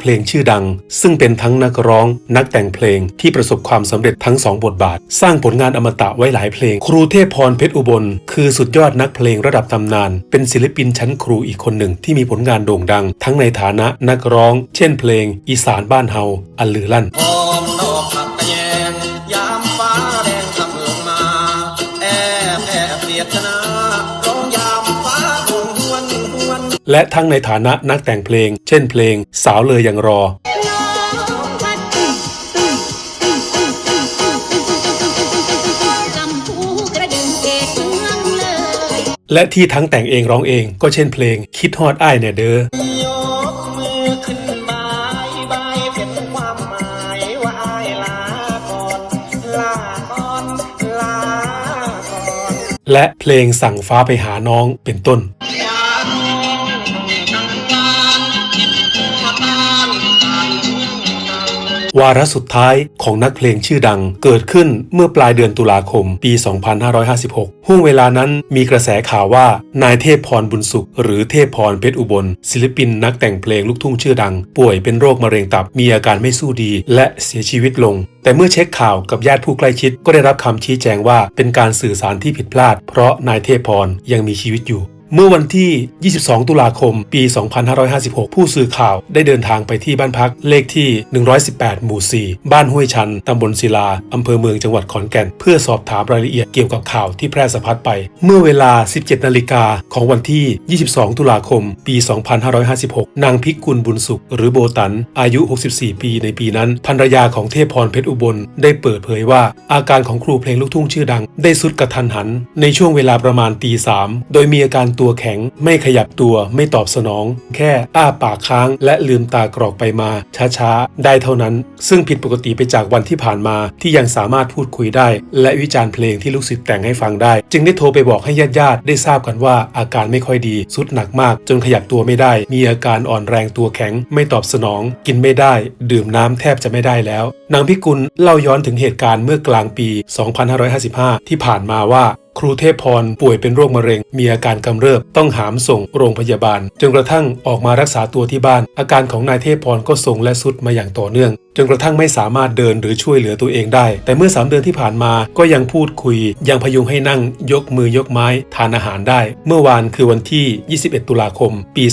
เพลงชื่อดัง ซึ่งเป็นทั้งนักร้อง นักแต่งเพลงที่ประสบความสำเร็จทั้งสองบทบาท สร้างผลงานอมตะไว้หลายเพลง ครูเทพพรเพชรอุบล คือสุดยอดนักเพลงระดับตำนาน เป็นศิลปินชั้นครูอีกคนหนึ่งที่มีผลงานโด่งดัง ทั้งในฐานะนักร้อง เช่นเพลง อีสานบ้านเฮาอันลือลั่น และทั้งในฐานะนักแต่งเพลง เช่นเพลง สาวเลยยังรอ และที่ทั้งแต่งเองร้องเองก็เช่นเพลง คิดฮอดอ้ายเนี่ยเด้อและเพลงสั่งฟ้าไปหาน้องเป็นต้น วาระสุดท้ายของนักเพลงชื่อดังเกิดขึ้นเมื่อปลายเดือนตุลาคมปี 2556 ห่วงเวลานั้นมีกระแสข่าวว่านายเทพพรบุญสุข หรือเทพพรเพชรอุบล ศิลปินนักแต่งเพลงลูกทุ่งชื่อดัง ป่วยเป็นโรคมะเร็งตับมีอาการไม่สู้ดี และเสียชีวิตลง แต่เมื่อเช็คข่าวกับญาติผู้ใกล้ชิดก็ได้รับคำชี้แจงว่าเป็นการสื่อสารที่ผิดพลาด เพราะนายเทพพรยังมีชีวิตอยู่ เมื่อวันที่ 22 ตุลาคม ปี 2556 ผู้สื่อข่าวได้เดินทางไปที่บ้านพักเลขที่ 118 หมู่ 4 บ้านห้วยชัน ตำบลศิลา อำเภอเมืองจังหวัดขอนแก่น เพื่อสอบถามรายละเอียดเกี่ยวกับข่าวที่แพร่สะพัดไป เมื่อเวลา 17 นาฬิกาของวันที่ 22 ตุลาคม ปี 2556 นางพิกุลบุญสุข หรือโบตัน อายุ 64 ปีในปีนั้นภรรยาของเทพพรเพชรอุบล ได้เปิดเผยว่า อาการของครูเพลงลูกทุ่งชื่อดัง ได้สุดกระทันหัน ในช่วงเวลาประมาณตีสามโดยมีอาการตัวแข็ง ไม่ขยับตัวไม่ตอบสนอง แค่อ้าปากค้างและลืมตากรอกไปมาช้าๆ ได้เท่านั้น ซึ่งผิดปกติไปจากวันที่ผ่านมาที่ยังสามารถพูดคุยได้ และวิจารณ์เพลงที่ลูกศิษย์แต่งให้ฟังได้ จึงได้โทรไปบอกให้ญาติๆได้ทราบกันว่าอาการไม่ค่อยดีสุดหนักมาก จนขยับตัวไม่ได้ มีอาการอ่อนแรงตัวแข็ง ไม่ตอบสนอง กินไม่ได้ ดื่มน้ำแทบจะไม่ได้แล้วนางพิกุลเล่าย้อนถึงเหตุการณ์เมื่อกลางปี 2555 ที่ผ่านมาว่า ครูเทพพรป่วยเป็นโรคมะเร็ง มีอาการกำเริบต้องหามส่งโรงพยาบาล จนกระทั่งออกมารักษาตัวที่บ้าน อาการของนายเทพพรก็ทรงและสุดมาอย่างต่อเนื่อง จนกระทั่งไม่สามารถเดินหรือช่วยเหลือตัวเองได้ แต่เมื่อ 3 เดือนที่ผ่านมาก็ยังพูดคุย ยังพยุงให้นั่งยกมือยกไม้ทานอาหารได้ เมื่อวานคือวันที่ 21 ตุลาคม ปี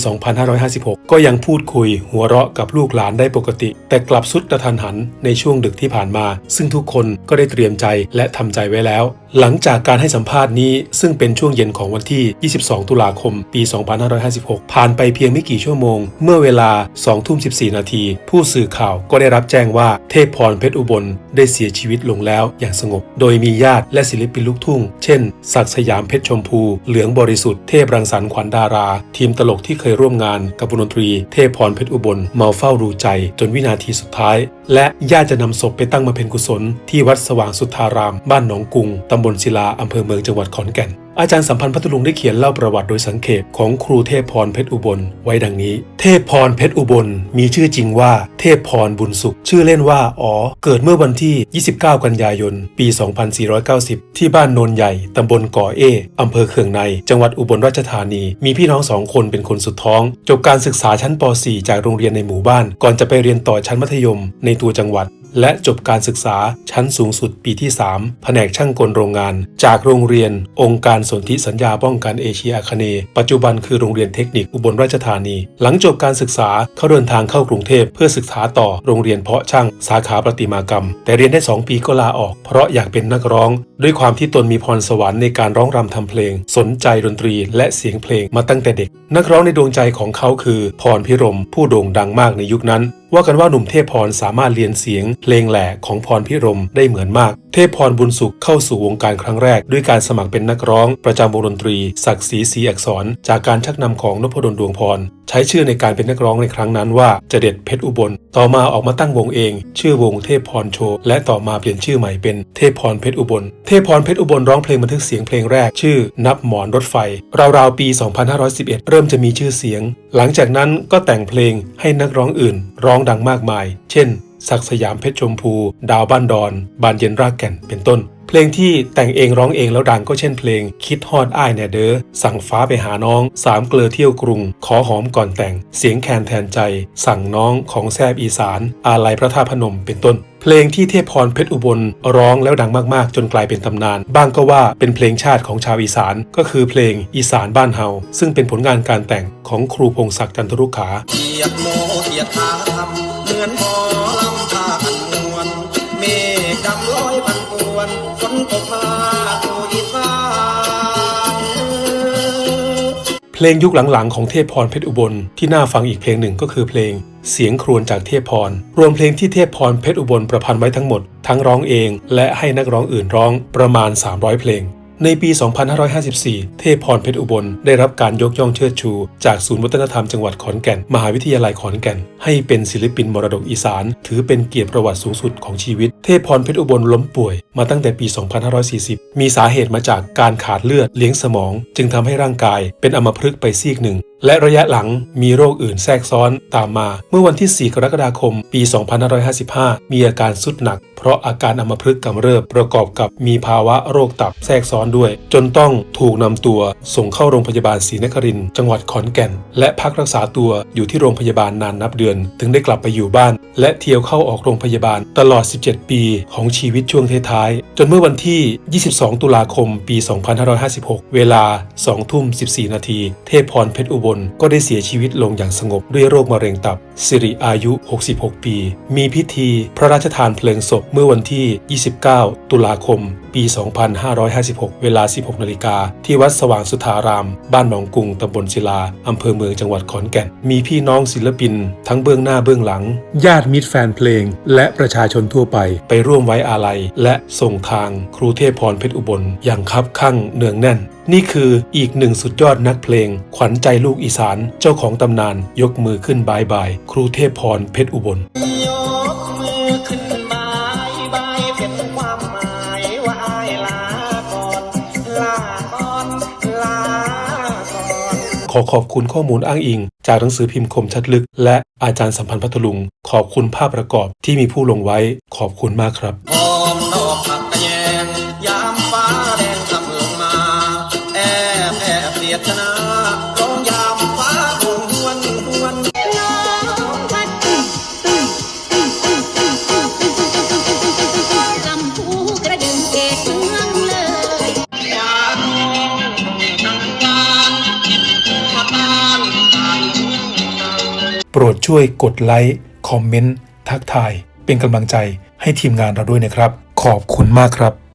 2556 ก็ยังพูดคุย หัวเราะกับลูกหลานได้ปกติ แต่กลับสุดกระทันหันในช่วงดึกที่ผ่านมา ซึ่งทุกคนก็ได้เตรียมใจและทำใจไว้แล้ว หลังจากการให้สัมภาษณ์นี้ ซึ่งเป็นช่วงเย็นของวันที่ 22 ตุลาคม ปี 2556 ผ่านไปเพียงไม่กี่ชั่วโมง เมื่อเวลา2ทุ่ม14 นาทีผู้สื่อข่าวก็ได้รับแจ้งว่าเทพพรเพชรอุบลได้เสียชีวิตลงแล้วอย่างสงบ โดยมีญาติและศิลปินลูกทุ่ง เช่น ศักสยามเพชรชมพู เหลืองบริสุทธิ์เทพรังสรรค์ขวัญดารา ทีมตลกที่เคยร่วมงานกับวงดนตรี เทพพรเพชรอุบลมาเฝ้าดูใจจนวินาทีสุดท้าย และญาติจะนำศพไปตั้งมาเพ็ญกุศล ที่วัดสว่างสุทธาราม บ้านหนองกุงตำบลศิลาอำเภอเมืองจังหวัดขอนแก่น อาจารย์สัมพันธ์พัทลุงได้เขียนเล่าประวัติโดยสังเขปของครูเทพพรเพชรอุบล ไว้ดังนี้ เทพพรเพชรอุบล มีชื่อจริงว่าเทพพรบุญสุข ชื่อเล่นว่าอ๋อ เกิดเมื่อวันที่ 29 กันยายน ปี 2490 ที่บ้านโนนใหญ่ ตำบลก่อเออำเภอเคืองใน จังหวัดอุบลราชธานี มีพี่น้องสองคนเป็นคนสุดท้อง จบการศึกษาชั้นป .4 จากโรงเรียนในหมู่บ้าน ก่อนจะไปเรียนต่อชั้นมัธยม ในตัวจังหวัดและจบการศึกษาชั้นสูงสุดปีที่ 3 แผนกช่างกลโรงงาน จากโรงเรียน องค์การสนธิสัญญาป้องกันเอเชียอาคเนย์ปัจจุบันคือโรงเรียนเทคนิคอุบลราชธานี หลังจบการศึกษาเขาเดินทางเข้ากรุงเทพเพื่อศึกษาต่อโรงเรียนเพาะช่างสาขาประติมากรรม แต่เรียนได้ 2 ปีก็ลาออก เพราะอยากเป็นนักร้อง ด้วยความที่ตนมีพรสวรรค์ในการร้องรำทำเพลง สนใจดนตรีและเสียงเพลงมาตั้งแต่เด็ก นักร้องในดวงใจของเขาคือพรพิรมผู้โด่งดังมากในยุคนั้นว่ากันว่าหนุ่มเทพพรสามารถเรียนเสียงเพลงแหล่ของพรพิรมได้เหมือนมาก เทพพรบุญสุขเข้าสู่วงการครั้งแรก ด้วยการสมัครเป็นนักร้อง ประจำวงดนตรี ศักดิ์ศรีศรีอักษร จากการชักนำของนพดลดวงพร ใช้ชื่อในการเป็นนักร้องในครั้งนั้นว่าเจเด็ดเพชรอุบล ต่อมาออกมาตั้งวงเอง ชื่อวงเทพพรโชว์และต่อมาเปลี่ยนชื่อใหม่เป็นเทพพรเพชรอุบล เทพพรเพชรอุบลร้องเพลงบันทึกเสียงเพลงแรกชื่อ นับหมอนรถไฟ ราวๆปี 2511 เริ่มจะมีชื่อเสียง หลังจากนั้นก็แต่งเพลงให้นักร้องอื่นร้ององดังมากมาย เช่น ศักสยามเพชรชมพู ดาวบ้านดอน บานเย็นรากแก่น เป็นต้น เพลงที่แต่งเองร้องเองแล้วดังก็เช่นเพลง คิดฮอดอ้ายแน่เด้อสั่งฟ้าไปหาน้องสามเกลือเที่ยวกรุง ขอหอมก่อนแต่ง เสียงแคนแทนใจ สั่งน้องของแซบอีสาน อาลัยพระธาตุพนมเป็นต้นเพลงที่เทพพรเพชรอุบลร้องแล้วดังมากๆ จนกลายเป็นตำนาน บ้างก็ว่าเป็นเพลงชาติของชาวอีสาน ก็คือเพลงอีสานบ้านเฮาซึ่งเป็นผลงานการแต่งของครูพงศักดิ์จันทรุขาเกียรติโมเกียรติธาทำเหมือนหมอลำพาอันมวลเมฆดำ เพลงยุคหลังๆ ของเทพพรเพชรอุบลที่น่าฟังอีกเพลงหนึ่งก็คือเพลงเสียงครวญจากเทพพร รวมเพลงที่เทพพรเพชรอุบลประพันธ์ไว้ทั้งหมด ทั้งร้องเอง และให้นักร้องอื่นร้องประมาณ 300 เพลง ในปี 2554 เทพพรเพชรอุบล ได้รับการยกย่องเชิดชู จากศูนย์วัฒนธรรมจังหวัดขอนแก่น มหาวิทยาลัยขอนแก่น ให้เป็นศิลปินมรดกอีสาน ถือเป็นเกียรติประวัติสูงสุดของชีวิต เทพพรเพชรอุบลล้มป่วย มาตั้งแต่ปี 2540 มีสาเหตุมาจากการขาดเลือดเลี้ยงสมอง จึงทำให้ร่างกายเป็นอัมพฤกษ์ไปซีกหนึ่ง และระยะหลังมีโรคอื่นแทรกซ้อนตามมา เมื่อวันที่ 4 กรกฎาคม ปี 2555 มีอาการสุดหนัก เพราะอาการอัมพฤกษ์กำเริบประกอบกับมีภาวะโรคตับแทรกซ้อนด้วย จนต้องถูกนำตัวส่งเข้าโรงพยาบาลศรีนครินทร์จังหวัดขอนแก่น และพักรักษาตัวอยู่ที่โรงพยาบาลนานนับเดือน ถึงได้กลับไปอยู่บ้าน และเที่ยวเข้าออกโรงพยาบาลตลอด 17 ปีของชีวิตช่วงท้ายๆจนเมื่อวันที่ 22 ตุลาคม ปี 2556 เวลา 2 ทุ่ม 14 นาทีเทพพรเพชรอุบลก็ได้เสียชีวิตลงอย่างสงบด้วยโรคมะเร็งตับ สิริอายุ 66 ปี มีพิธีพระราชทานเพลิงศพเมื่อวันที่ 29 ตุลาคม ปี 2556 เวลา 16 นาฬิกา ที่วัดสว่างสุธาราม บ้านหนองกุงตำบลศิลาอำเภอเมืองจังหวัดขอนแก่น มีพี่น้องศิลปิน ทั้งเบื้องหน้าเบื้องหลัง ญาติมิตรแฟนเพลง และประชาชนทั่วไป ไปร่วมไว้อาลัย และส่งทางครูเทพพรเพชรอุบลอย่างคับคั่งเนืองแน่น นี่คืออีกหนึ่งสุดยอดนักเพลง ขวัญใจลูกอีสานเจ้าของตำนานยกมือขึ้นบายบาย ครูเทพพรเพชรอุบลยกมือขึ้นบายบายเป็นความหมายว่าอายลาก่อนลาก่อนลาก่อนขอขอบคุณข้อมูลอ้างอิง จากหนังสือพิมพ์คมชัดลึก และอาจารย์สัมพันธ์พัทลุง ขอบคุณภาพประกอบที่มีผู้ลงไว้ ขอบคุณมากครับ ปรดช่วยกดไลค์คอมเมนต์ทักทาย เป็นกำลังใจให้ทีมงานเราด้วยนะครับ ขอบคุณมากครับ